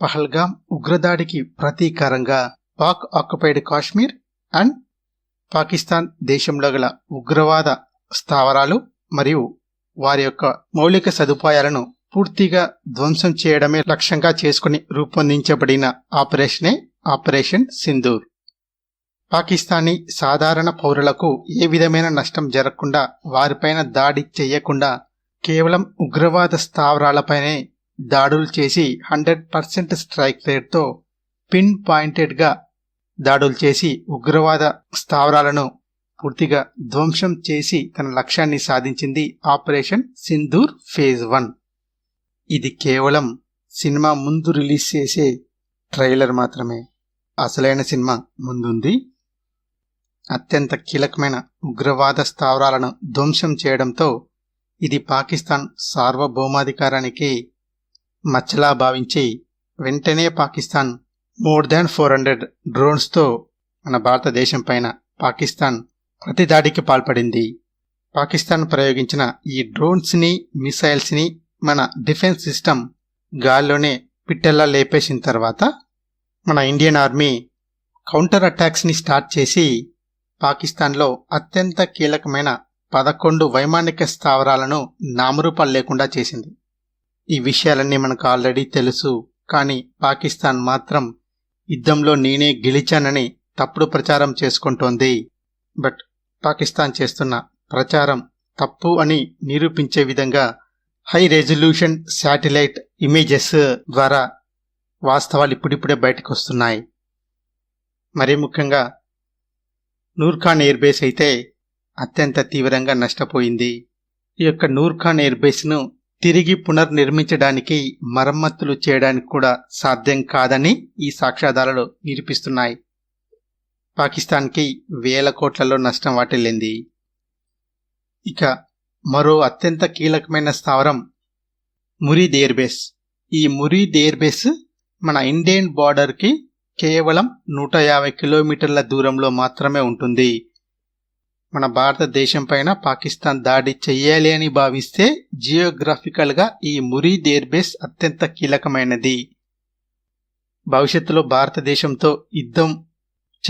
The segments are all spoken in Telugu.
పహల్గామ్ ఉగ్రదాడికి ప్రతీకారంగా పాక్ ఆక్యుపైడ్ కాశ్మీర్ అండ్ పాకిస్తాన్ దేశంలో గల ఉగ్రవాద స్థావరాలు మరియు వారి యొక్క మౌలిక సదుపాయాలను పూర్తిగా ధ్వంసం చేయడమే లక్ష్యంగా చేసుకుని రూపొందించబడిన ఆపరేషనే ఆపరేషన్ సింధూర్. పాకిస్తానీ సాధారణ పౌరులకు ఏ విధమైన నష్టం జరగకుండా వారిపైన దాడి చేయకుండా కేవలం ఉగ్రవాద స్థావరాలపైనే దాడులు చేసి హండ్రెడ్ పర్సెంట్ స్ట్రైక్ రేట్తో పిన్ పాయింటెడ్గా దాడులు చేసి ఉగ్రవాద స్థావరాలను పూర్తిగా ధ్వంసం చేసి తన లక్ష్యాన్ని సాధించింది ఆపరేషన్ సింధూర్ ఫేజ్ వన్. ఇది కేవలం సినిమా ముందు రిలీజ్ చేసే ట్రైలర్ మాత్రమే. అసలైన సినిమా ముందుంది. అత్యంత కీలకమైన ఉగ్రవాద స్థావరాలను ధ్వంసం చేయడంతో ఇది పాకిస్తాన్ సార్వభౌమాధికారానికి మచ్చలా భావించి వెంటనే Pakistan more than four hundred డ్రోన్స్తో మన భారతదేశం పైన పాకిస్తాన్ ప్రతిదాడికి పాల్పడింది. పాకిస్తాన్ ప్రయోగించిన ఈ డ్రోన్స్ని మిసైల్స్ని మన డిఫెన్స్ సిస్టమ్ గాల్లోనే పిట్టెల్లా లేపేసిన తర్వాత మన ఇండియన్ ఆర్మీ కౌంటర్ అటాక్స్ని స్టార్ట్ చేసి పాకిస్తాన్లో అత్యంత కీలకమైన పదకొండు వైమానిక స్థావరాలను నామరూపాలు లేకుండా చేసింది. ఈ విషయాలన్నీ మనకు ఆల్రెడీ తెలుసు. కానీ పాకిస్తాన్ మాత్రం యుద్ధంలో నేనే గెలిచానని తప్పుడు ప్రచారం చేసుకుంటోంది. బట్ పాకిస్తాన్ చేస్తున్న ప్రచారం తప్పు అని నిరూపించే విధంగా హై రెజల్యూషన్ శాటిలైట్ ఇమేజెస్ ద్వారా వాస్తవాలు ఇప్పుడిప్పుడే బయటకు వస్తున్నాయి మరీ ముఖ్యంగా నూర్ఖాన్ ఎయిర్బేస్ అయితే అత్యంత తీవ్రంగా నష్టపోయింది. ఈ యొక్క నూర్ఖాన్ ఎయిర్బేస్ను తిరిగి పునర్నిర్మించడానికి మరమ్మతులు చేయడానికి కూడా సాధ్యం కాదని ఈ సాక్ష్యాధారాలు నిరూపిస్తున్నాయి. పాకిస్తాన్కి వేల కోట్లలో నష్టం వాటిల్లింది. ఇక మరో అత్యంత కీలకమైన స్థావరం మురీ దేర్బేస్. ఈ మురీ దేర్బేస్ మన ఇండియన్ బార్డర్కి కేవలం నూట యాభై కిలోమీటర్ల దూరంలో మాత్రమే ఉంటుంది. మన భారతదేశం పైన పాకిస్తాన్ దాడి చెయ్యాలి అని భావిస్తే జియోగ్రాఫికల్గా ఈ మురీద్ ఎయిర్బేస్ అత్యంత కీలకమైనది. భవిష్యత్తులో భారతదేశంతో యుద్ధం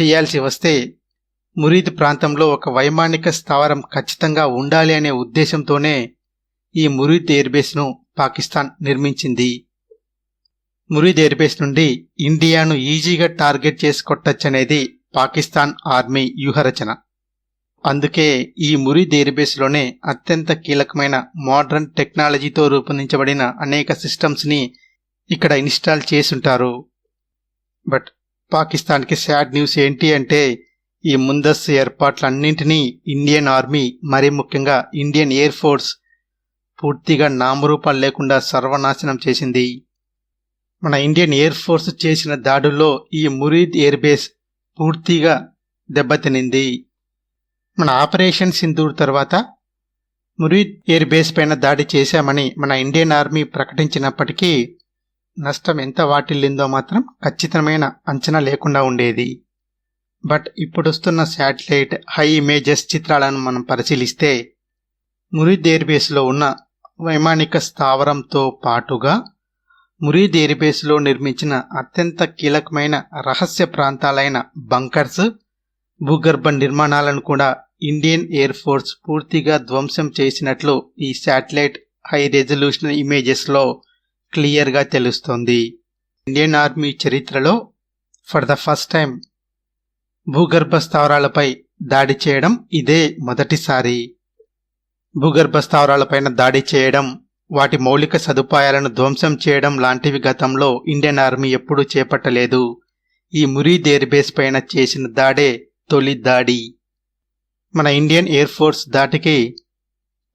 చేయాల్సి వస్తే మురీద్ ప్రాంతంలో ఒక వైమానిక స్థావరం ఖచ్చితంగా ఉండాలి అనే ఉద్దేశంతోనే ఈ మురీద్ ఎయిర్బేస్ను పాకిస్తాన్ నిర్మించింది. మురీద్ ఎయిర్బేస్ నుండి ఇండియాను ఈజీగా టార్గెట్ చేసి కొట్టచ్చనేది పాకిస్తాన్ ఆర్మీ వ్యూహరచన. అందుకే ఈ మురీద్ ఎయిర్ అత్యంత కీలకమైన మోడ్రన్ టెక్నాలజీతో రూపొందించబడిన అనేక సిస్టమ్స్ని ఇక్కడ ఇన్స్టాల్ చేసుంటారు. బట్ పాకిస్తాన్కి సాడ్ న్యూస్ ఏంటి అంటే ఈ ముందస్తు ఏర్పాట్లన్నింటినీ ఇండియన్ ఆర్మీ మరీ ముఖ్యంగా ఇండియన్ ఎయిర్ ఫోర్స్ పూర్తిగా నామరూపాలు లేకుండా సర్వనాశనం చేసింది. మన ఇండియన్ ఎయిర్ ఫోర్స్ చేసిన దాడుల్లో ఈ మురీద్ ఎయిర్ బేస్ పూర్తిగా దెబ్బతినింది. మన ఆపరేషన్ సింధూర్ తర్వాత మురీద్ ఎయిర్ బేస్ పైన దాడి చేశామని మన ఇండియన్ ఆర్మీ ప్రకటించినప్పటికీ నష్టం ఎంత వాటిల్లిందో మాత్రం ఖచ్చితమైన అంచనా లేకుండా ఉండేది. బట్ ఇప్పుడు వస్తున్న శాటిలైట్ హై ఇమేజెస్ చిత్రాలను మనం పరిశీలిస్తే మురీద్ ఎయిర్ బేస్లో ఉన్న వైమానిక స్థావరంతో పాటుగా మురీద్ ఎయిర్ బేస్లో నిర్మించిన అత్యంత కీలకమైన రహస్య ప్రాంతాలైన బంకర్స్ భూగర్భ నిర్మాణాలను కూడా ఇండియన్ ఎయిర్ ఫోర్స్ పూర్తిగా ధ్వంసం చేసినట్లు ఈ శాటిలైట్ హై రెజల్యూషన్ ఇమేజెస్లో క్లియర్గా తెలుస్తోంది. ఇండియన్ ఆర్మీ చరిత్రలో ఫర్ ద ఫస్ట్ టైం భూగర్భ స్థావరాలపై దాడి చేయడం ఇదే మొదటిసారి. భూగర్భ స్థావరాలపైన దాడి చేయడం వాటి మౌలిక సదుపాయాలను ధ్వంసం చేయడం లాంటివి గతంలో ఇండియన్ ఆర్మీ ఎప్పుడూ చేపట్టలేదు. ఈ మురీద్ ఎయిర్ పైన చేసిన దాడే తొలి దాడి. మన ఇండియన్ ఎయిర్ ఫోర్స్ దాటికి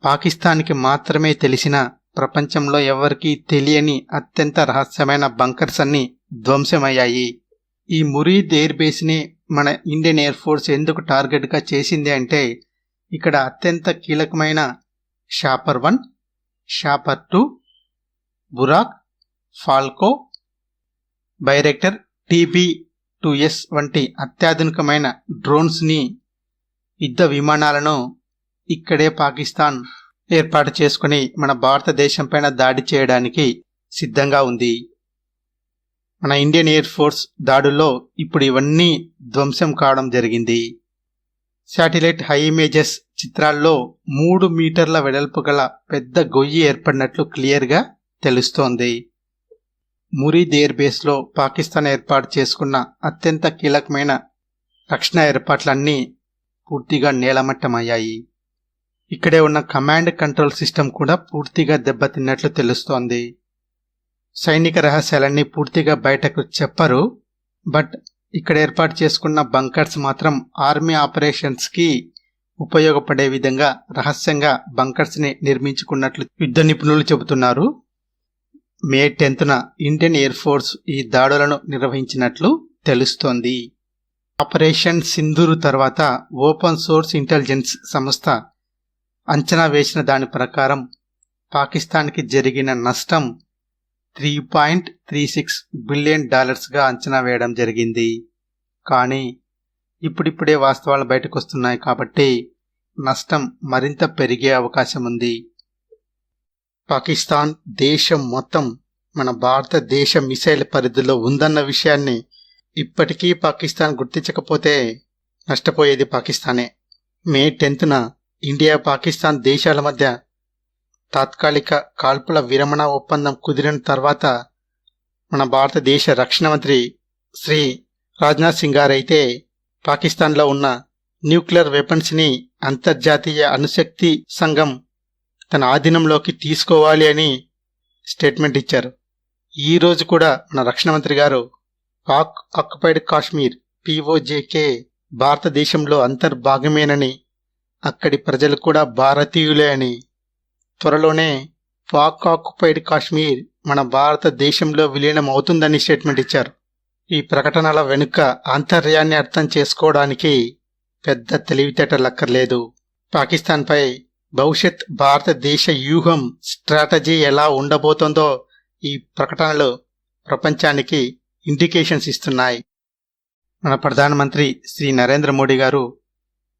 పాకిస్తాన్కి మాత్రమే తెలిసిన ప్రపంచంలో ఎవరికీ తెలియని అత్యంత రహస్యమైన బంకర్స్ అన్ని ధ్వంసమయ్యాయి. ఈ మురీద్ ఎయిర్ బేస్ని మన ఇండియన్ ఎయిర్ ఫోర్స్ ఎందుకు టార్గెట్గా చేసింది అంటే ఇక్కడ అత్యంత కీలకమైన Shahpar one Shahpar two Burak Falco Bayraktar TB two S వంటి అత్యాధునికమైన డ్రోన్స్ని యుద్ధ విమానాలను ఇక్కడే పాకిస్తాన్ ఏర్పాటు చేసుకుని మన భారతదేశం పైన దాడి చేయడానికి సిద్ధంగా ఉంది. మన ఇండియన్ ఎయిర్ ఫోర్స్ దాడుల్లో ఇప్పుడు ఇవన్నీ ధ్వంసం కావడం జరిగింది. శాటిలైట్ హై ఇమేజెస్ చిత్రాల్లో మూడు మీటర్ల వెడల్పు గల పెద్ద గొయ్యి ఏర్పడినట్లు క్లియర్గా తెలుస్తోంది. మురీద్ ఎయిర్ బేస్లో పాకిస్తాన్ ఏర్పాటు చేసుకున్న అత్యంత కీలకమైన రక్షణ ఏర్పాట్లన్నీ పూర్తిగా నేలమట్టమయ్యాయి. ఇక్కడే ఉన్న కమాండ్ కంట్రోల్ సిస్టమ్ కూడా పూర్తిగా దెబ్బతిన్నట్లు తెలుస్తోంది. సైనిక రహస్యాలన్నీ పూర్తిగా బయటకు చెప్పరు బట్ ఇక్కడ ఏర్పాటు చేసుకున్న బంకర్స్ మాత్రం ఆర్మీ ఆపరేషన్స్కి ఉపయోగపడే విధంగా రహస్యంగా బంకర్స్ని నిర్మించుకున్నట్లు యుద్ధ నిపుణులు చెబుతున్నారు. మే టెన్త్న ఇండియన్ ఎయిర్ ఫోర్స్ ఈ దాడులను నిర్వహించినట్లు తెలుస్తోంది. ఆపరేషన్ సింధూరు తర్వాత ఓపెన్ సోర్స్ ఇంటెలిజెన్స్ సంస్థ అంచనా వేసిన దాని ప్రకారం పాకిస్తాన్కి జరిగిన నష్టం three point three six billion డాలర్స్గా అంచనా వేయడం జరిగింది. కానీ ఇప్పుడిప్పుడే వాస్తవాలు బయటకు వస్తున్నాయి కాబట్టి నష్టం మరింత పెరిగే అవకాశం ఉంది. పాకిస్తాన్ దేశం మొత్తం మన భారతదేశ మిసైల్ పరిధిలో ఉందన్న విషయాన్ని ఇప్పటికీ పాకిస్తాన్ గుర్తించకపోతే నష్టపోయేది పాకిస్తానే. మే టెన్త్న ఇండియా పాకిస్తాన్ దేశాల మధ్య తాత్కాలిక కాల్పుల విరమణ ఒప్పందం కుదిరిన తర్వాత మన భారతదేశ రక్షణ మంత్రి శ్రీ రాజ్నాథ్ సింగ్ గారైతే పాకిస్తాన్లో ఉన్న న్యూక్లియర్ వెపన్స్ని అంతర్జాతీయ అణుశక్తి సంఘం తన ఆధీనంలోకి తీసుకోవాలి అని స్టేట్మెంట్ ఇచ్చారు. ఈరోజు కూడా మన రక్షణ మంత్రి గారు పాక్ ఆక్యుపైడ్ కాశ్మీర్ పీఓజేకే భారతదేశంలో అంతర్భాగమేనని అక్కడి ప్రజలు కూడా భారతీయులే అని. త్వరలోనే పాక్ ఆక్యుపైడ్ కాశ్మీర్ మన భారతదేశంలో విలీనం అవుతుందని స్టేట్మెంట్ ఇచ్చారు. ఈ ప్రకటనల వెనుక ఆంతర్యాన్ని అర్థం చేసుకోవడానికి పెద్ద తెలివితేటలక్కర్లేదు పాకిస్తాన్పై భవిష్యత్ భారతదేశ వ్యూహం స్ట్రాటజీ ఎలా ఉండబోతోందో ఈ ప్రకటనలు ప్రపంచానికి ఇండికేషన్స్ ఇస్తున్నాయి. మన ప్రధానమంత్రి శ్రీ నరేంద్ర మోడీ గారు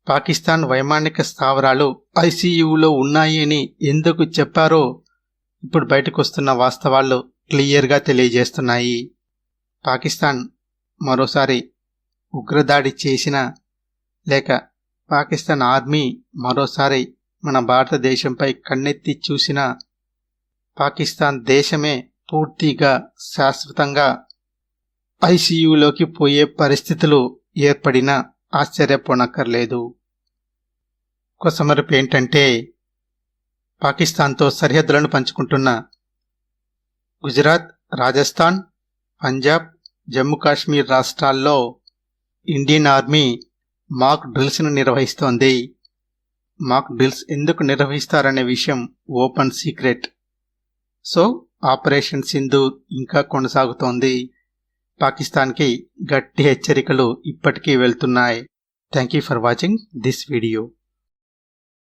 పాకిస్తాన్ వైమానిక స్థావరాలు ఐసీయూలో ఉన్నాయి అని ఎందుకు చెప్పారో ఇప్పుడు బయటకు వస్తున్న వాస్తవాలు క్లియర్గా తెలియజేస్తున్నాయి. పాకిస్తాన్ మరోసారి ఉగ్రదాడి చేసిన లేక పాకిస్తాన్ ఆర్మీ మరోసారి మన భారతదేశంపై కన్నెత్తి చూసిన పాకిస్తాన్ దేశమే పూర్తిగా శాశ్వతంగా ఐసీయూలోకి పోయే పరిస్థితులు ఏర్పడినా ఆశ్చర్యపోనక్కర్లేదు. కొసమరపు ఏంటంటే పాకిస్తాన్తో సరిహద్దులను పంచుకుంటున్న గుజరాత్ రాజస్థాన్ పంజాబ్ జమ్మూ కాశ్మీర్ రాష్ట్రాల్లో ఇండియన్ ఆర్మీ మాక్ డ్రిల్స్ను నిర్వహిస్తోంది. మాక్ డ్రిల్స్ ఎందుకు నిర్వహిస్తారనే విషయం open secret. So operation Sindhu ఇంకా కొనసాగుతోంది. పాకిస్తాన్కి గట్టి హెచ్చరికలు ఇప్పటికీ వెళ్తున్నాయి. Thank you for watching this video